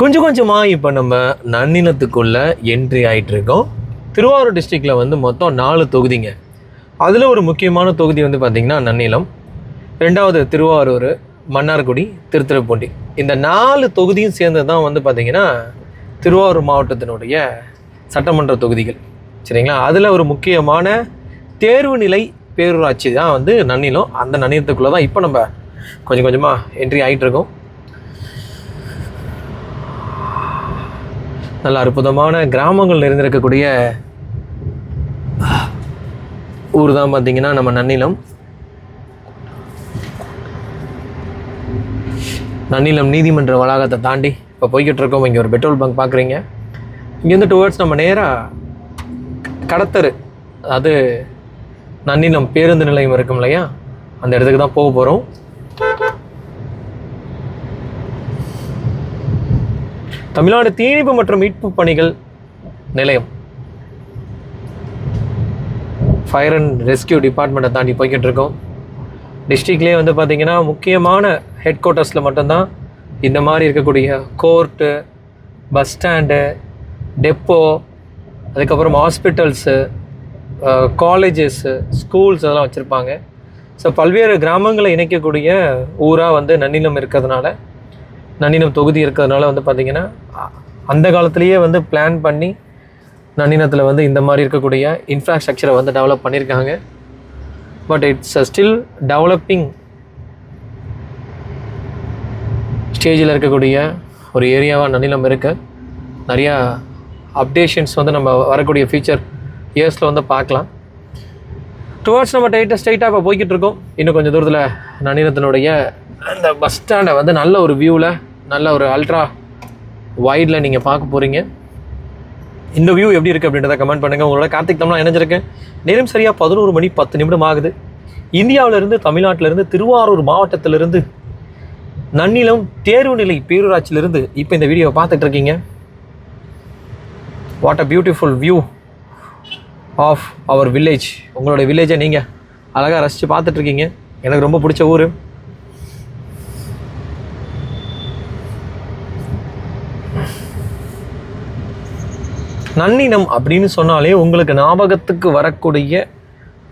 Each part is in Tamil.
கொஞ்சம் கொஞ்சமாக இப்போ நம்ம நன்னிலத்துக்குள்ள என்ட்ரி ஆகிட்டுருக்கோம் திருவாரூர் டிஸ்ட்ரிக்டில் வந்து மொத்தம் நாலு தொகுதிங்க. அதில் ஒரு முக்கியமான தொகுதி வந்து பார்த்திங்கன்னா நன்னிலம். ரெண்டாவது திருவாரூர் மன்னார்குடி திருத்துறைப்பூண்டி. இந்த நாலு தொகுதியும் சேர்ந்து தான் வந்து பார்த்திங்கன்னா திருவாரூர் மாவட்டத்தினுடைய சட்டமன்ற தொகுதிகள். சரிங்களா? அதில் ஒரு முக்கியமான தேர்வு நிலை பேரூராட்சி தான் வந்து நன்னிலம். அந்த நன்னிலத்துக்குள்ளே தான் இப்போ நம்ம கொஞ்சம் கொஞ்சமாக என்ட்ரி ஆகிட்டு இருக்கோம் நல்ல அற்புதமான கிராமங்கள் நிறைந்திருக்கக்கூடிய ஊர் தான் பார்த்தீங்கன்னா நம்ம நன்னிலம். நன்னிலம் நீதிமன்ற வளாகத்தை தாண்டி இப்போ போய்கிட்டு இருக்கோம். இங்கே ஒரு பெட்ரோல் பங்க் பார்க்குறீங்க. இங்கேருந்து டுவர்ட்ஸ் நம்ம நேராக கடத்தரு. அதாவது நன்னிலம் பேருந்து நிலையம் இருக்கும் இல்லையா? அந்த இடத்துக்கு தான் போக போகிறோம் தமிழ்நாடு தீயணைப்பு மற்றும் மீட்பு பணிகள் நிலையம். ஃபயர் அண்ட் ரெஸ்கியூ டிபார்ட்மெண்ட்டை தாண்டி போய்கிட்டு இருக்கோம் டிஸ்ட்ரிக்ட்லேயே வந்து பார்த்திங்கன்னா முக்கியமான ஹெட் குவார்ட்டர்ஸில் மட்டும்தான் இந்த மாதிரி இருக்கக்கூடிய கோர்ட்டு பஸ் ஸ்டாண்டு டெப்போ அதுக்கப்புறம் ஹாஸ்பிட்டல்ஸு காலேஜஸ்ஸு ஸ்கூல்ஸ் அதெல்லாம் வச்சுருப்பாங்க. ஸோ பல்வேறு கிராமங்களை இணைக்கக்கூடிய ஊராக வந்து நன்னிலம் இருக்கிறதுனால நன்னினம் தொகுதி இருக்கிறதுனால வந்து பார்த்திங்கன்னா அந்த காலத்துலேயே வந்து பிளான் பண்ணி நன்னினத்தில் வந்து இந்த மாதிரி இருக்கக்கூடிய இன்ஃப்ராஸ்ட்ரக்சரை வந்து டெவலப் பண்ணியிருக்காங்க. பட் இட்ஸ் ஸ்டில் டெவலப்பிங் ஸ்டேஜில் இருக்கக்கூடிய ஒரு ஏரியாவாக நன்னிலம் இருக்குது நிறையா அப்டேஷன்ஸ் வந்து நம்ம வரக்கூடிய ஃபியூச்சர் இயர்ஸில் வந்து பார்க்கலாம். டுவர்ட்ஸ் நம்ம டைட்டாக ஸ்ட்ரைட்டாக இப்போ போய்கிட்டு இருக்கோம். இன்னும் கொஞ்சம் தூரத்தில் நன்னிலத்தினுடைய அந்த பஸ் ஸ்டாண்டை வந்து நல்ல ஒரு வியூவில் நல்ல ஒரு அல்ட்ரா வைடில் நீங்கள் பார்க்க போகிறீங்க இந்த வியூ எப்படி இருக்குது அப்படின்றத கமெண்ட் பண்ணுங்கள் உங்களோட கார்த்திக் தமிழா இணைஞ்சிருக்கேன் நேரம் சரியாக பதினோரு மணி பத்து நிமிடம் ஆகுது. இந்தியாவிலேருந்து தமிழ்நாட்டிலிருந்து திருவாரூர் மாவட்டத்திலிருந்து நன்னிலம் தேர்வு நிலை பேரூராட்சியிலிருந்து இப்போ இந்த வீடியோவை பார்த்துட்டு இருக்கீங்க. What a beautiful view of our village உங்களோட வில்லேஜை நீங்கள் அழகாக ரசித்து பார்த்துட்ருக்கீங்க எனக்கு ரொம்ப பிடிச்ச ஊர். நன்னினம் அப்படின்னு சொன்னாலே உங்களுக்கு ஞாபகத்துக்கு வரக்கூடிய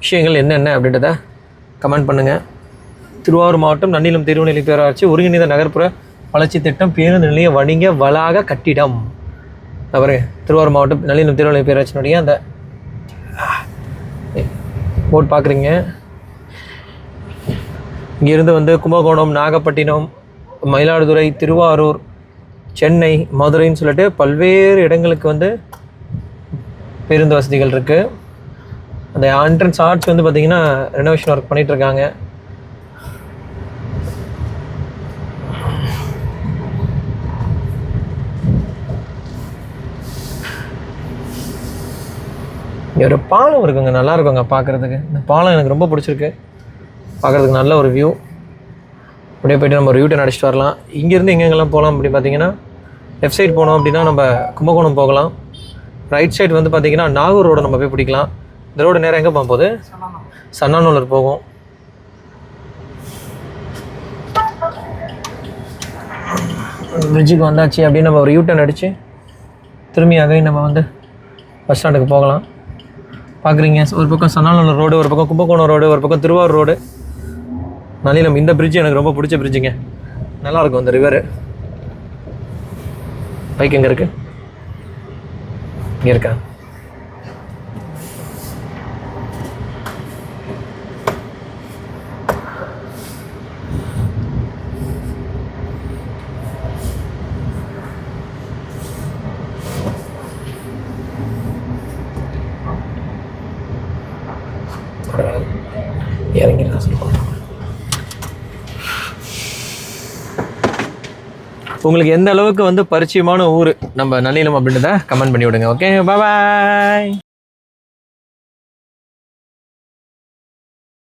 விஷயங்கள் என்னென்ன அப்படின்றத கமெண்ட் பண்ணுங்கள் திருவாரூர் மாவட்டம் நன்னிலம் திருவநிலை பேராட்சி ஒருங்கிணைந்த நகர்ப்புற வளர்ச்சி திட்டம் பேருந்து நிலைய வணிக வளாக கட்டிடம். அப்புறம் திருவாரூர் மாவட்டம் நன்னிலம் திருவநிலை பேராட்சியினுடைய அந்த போட் பார்க்குறீங்க இங்கேருந்து வந்து கும்பகோணம் நாகப்பட்டினம் மயிலாடுதுறை திருவாரூர் சென்னை மதுரைன்னு சொல்லிட்டு பல்வேறு இடங்களுக்கு வந்து பேருந்து வசதிகள் இருக்குது அந்த என்ட்ரன்ஸ் ஆர்ச் வந்து பார்த்திங்கன்னா ரெனோவேஷன் ஒர்க் பண்ணிகிட்ருக்காங்க இருக்காங்க. இங்கே ஒரு பாலம் இருக்குங்க நல்லா இருக்குங்க பார்க்குறதுக்கு இந்த பாலம் எனக்கு ரொம்ப பிடிச்சிருக்கு. பார்க்குறதுக்கு நல்ல ஒரு வியூ அப்படியே போயிட்டு நம்ம ஒரு யூட்டன் அடிச்சிட்டு வரலாம். இங்கேருந்து எங்கெங்கெல்லாம் போகலாம் அப்படி பார்த்தீங்கன்னா லெஃப்ட் சைடு போனோம் அப்படின்னா நம்ம கும்பகோணம் போகலாம். ரைட் சைடு வந்து பார்த்தீங்கன்னா நாகூர் ரோடு நம்ம போய் பிடிக்கலாம். இந்த ரோடு நேரம் எங்கே போக போகுது? போகும். பிரிட்ஜுக்கு வந்தாச்சு அப்படின்னு நம்ம ஒரு யூட்டன் அடித்து திரும்பி அகைன் நம்ம வந்து பஸ் ஸ்டாண்டுக்கு போகலாம். பார்க்குறீங்க ஒரு பக்கம் சன்னானூலர் ரோடு ஒரு பக்கம் கும்பகோணம் ரோடு ஒரு பக்கம் திருவாரூர் ரோடு. நளினம் இந்த பிரிட்ஜ் எனக்கு ரொம்ப பிடிச்ச பிரிட்ஜுங்க நல்லாயிருக்கும் இந்த ரிவரு பைக் எங்கே இருக்குது இங்கே இருக்கா இறங்கிடலாம் சொல்லுவாங்க உங்களுக்கு எந்த அளவுக்கு வந்து பரிச்சயமான ஊர்? நம்ம நன்னிலம் அப்படின்றத கமெண்ட் பண்ணி விடுங்க ஓகே பாய்